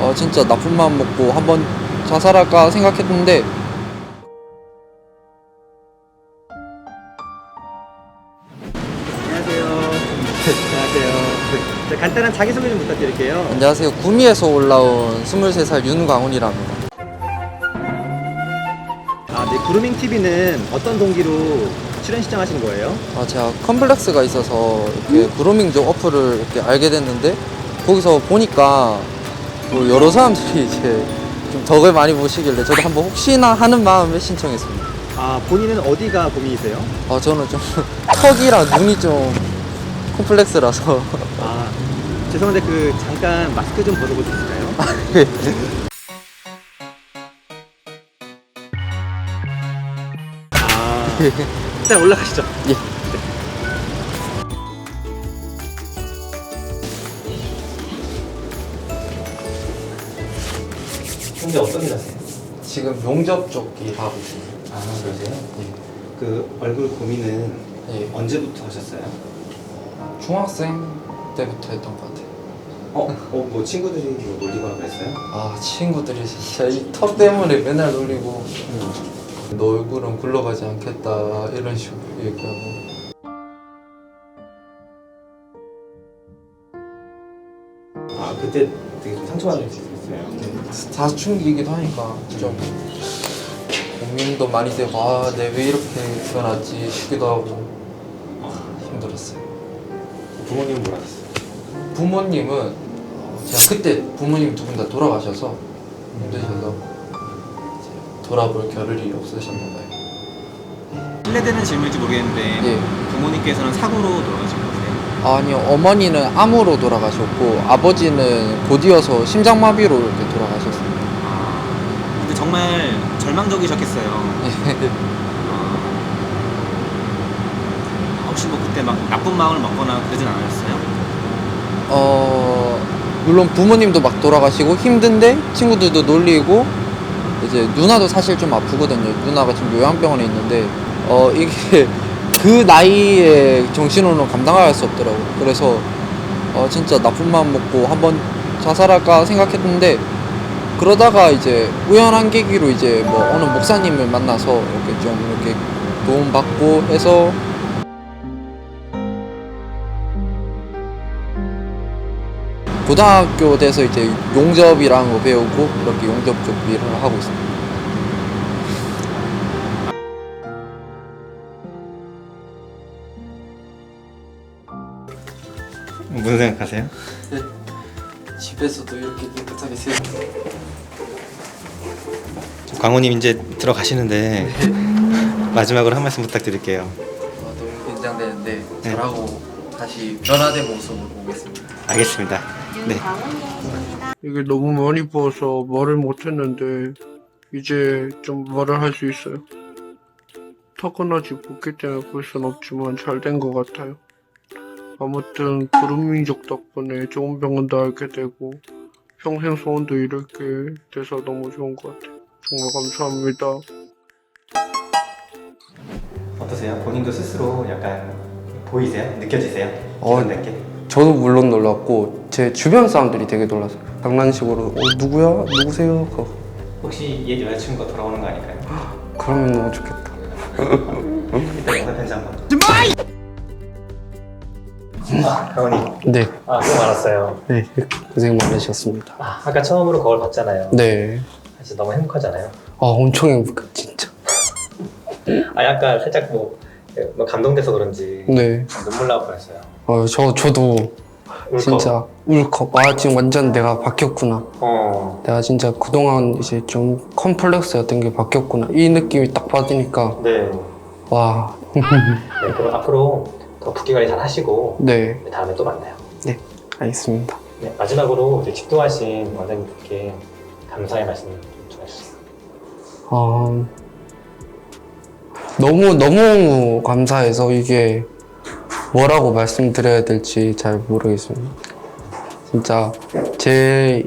어, 진짜 나쁜 마음 먹고 한번 자살할까 생각했는데 안녕하세요. 안녕하세요. 자, 간단한 자기소개 좀 부탁드릴게요. 안녕하세요. 구미에서 올라온 23살 윤광훈이라 합니다. 아, 네, 구루밍 TV는 어떤 동기로 출연 신청하신 거예요? 아, 제가 컴플렉스가 있어서 이렇게 그루밍 쪽 어플을 이렇게 알게 됐는데 거기서 보니까 뭐 여러 사람들이 이제 좀 덕을 많이 보시길래 저도 한번 혹시나 하는 마음에 신청했습니다. 아, 본인은 어디가 고민이세요? 아, 저는 좀 턱이랑 눈이 좀 콤플렉스라서 아, 죄송한데 그 잠깐 마스크 좀 벗어볼 수 있을까요? 아, 일단 올라가시죠. 예. 현재 어떤 일 하세요? 지금 용접 쪽 일하고 있습니다. 아, 그러세요? 그 얼굴 고민은 예. 언제부터 하셨어요? 중학생 때부터 했던 것 같아요. 어, 어, 뭐 친구들이 뭐 놀리거나 그랬어요? 아 친구들이 진짜 이 턱 때문에 맨날 놀리고 너 얼굴은 굴러가지 않겠다 이런 식으로 얘기하고 아, 그때 되게 좀 상처받는 수 있었어요. 사춘기이기도 하니까 좀 고민도 많이 되고 아 내 왜 이렇게 태어났지 싶기도 하고 아, 힘들었어요. 부모님은 뭐라 하셨어요? 부모님은 어, 제가 그때 부모님 두 분 다 돌아가셔서 힘드셔서 이제 돌아볼 겨를이 없으셨나 봐요. 실례되는 질문인지 모르겠는데 예. 부모님께서는 사고로 돌아가신 거세요? 아니요 어머니는 암으로 돌아가셨고 아버지는 곧이어서 심장마비로 이렇게 돌아가셨어요. 아, 근데 정말 절망적이셨겠어요. 아, 혹시 뭐 그때 막 나쁜 마음을 먹거나 그러진 않으셨어요? 어 물론 부모님도 막 돌아가시고 힘든데 친구들도 놀리고 이제 누나도 사실 좀 아프거든요. 누나가 지금 요양병원에 있는데 어 이게 그 나이에 정신으로는 감당할 수 없더라고. 요 그래서 어 진짜 나쁜 마음 먹고 한번 자살할까 생각했는데 그러다가 이제 우연한 계기로 이제 뭐 어느 목사님을 만나서 이렇게 좀 이렇게 도움 받고 해서 고등학교 돼서 이제 용접이랑 거 배우고 이렇게 용접 쪽 일을 하고 있습니다. 무슨 생각하세요? 집에서도 이렇게 깨끗하게 세. 광호님 이제 들어가시는데 마지막으로 한 말씀 부탁드릴게요. 아, 너무 긴장되는데 네. 잘하고 다시 변화된 모습을 보겠습니다. 알겠습니다. 네. 이게 너무 많이 부어서 말을 못했는데 이제 좀 말을 할 수 있어요. 타고나지 못기 때문에 볼 순 없지만 잘 된 것 같아요. 아무튼 구름민족 덕분에 좋은 병원도 알게 되고 평생 소원도 이룰게 돼서 너무 좋은 것 같아요. 정말 감사합니다. 어떠세요? 본인도 스스로 약간 보이세요? 느껴지세요? 어, 기존 게 저도 물론 놀랐고 제 주변 사람들이 되게 놀랐어요. 장난식으로 어, 누구야? 누구세요? 그거. 혹시 옛 여자친구가 돌아오는 거 아닐까요? 그러면 너무 좋겠다. 이따 영상 편지 한번. 아, 강원님. 네, 아, 수고 많았어요. 네 고생 많으셨습니다. 아, 아까 처음으로 거울 봤잖아요. 네, 사실 너무 행복하잖아요. 아 엄청 행복해 진짜. 아, 약간 살짝 뭐, 뭐 감동돼서 그런지 네, 눈물 나올 뻔했어요. 어, 저 저도 울컥. 진짜 울컥. 와 지금 완전 내가 바뀌었구나. 어, 내가 진짜 그동안 이제 좀 컴플렉스였던 게 바뀌었구나. 이 느낌이 딱 받으니까 네. 와, 네, 그럼 앞으로 더 붓기 관리 잘 하시고 네, 다음에 또 만나요. 알겠습니다. 네, 마지막으로 이제 집도하신 원장님께 감사의 말씀 좀 해주세요. 어, 너무 너무 감사해서 이게 뭐라고 말씀드려야 될지 잘 모르겠습니다. 진짜 제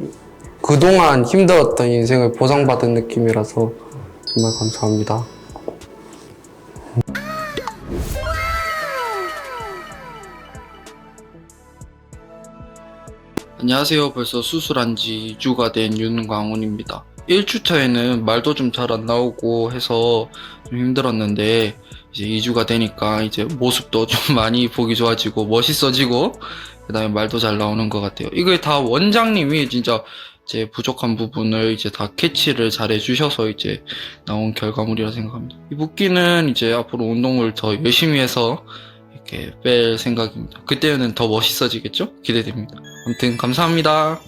그동안 힘들었던 인생을 보상받은 느낌이라서 정말 감사합니다. 안녕하세요. 벌써 수술한 지 2주가 된 윤광훈입니다. 1주차에는 말도 좀 잘 안 나오고 해서 좀 힘들었는데 이제 2주가 되니까 이제 모습도 좀 많이 보기 좋아지고 멋있어지고 그다음에 말도 잘 나오는 것 같아요. 이게 다 원장님이 진짜 제 부족한 부분을 이제 다 캐치를 잘 해주셔서 이제 나온 결과물이라 생각합니다. 이 붓기는 이제 앞으로 운동을 더 열심히 해서 이렇게 뺄 생각입니다. 그때는 더 멋있어지겠죠? 기대됩니다. 아무튼 감사합니다.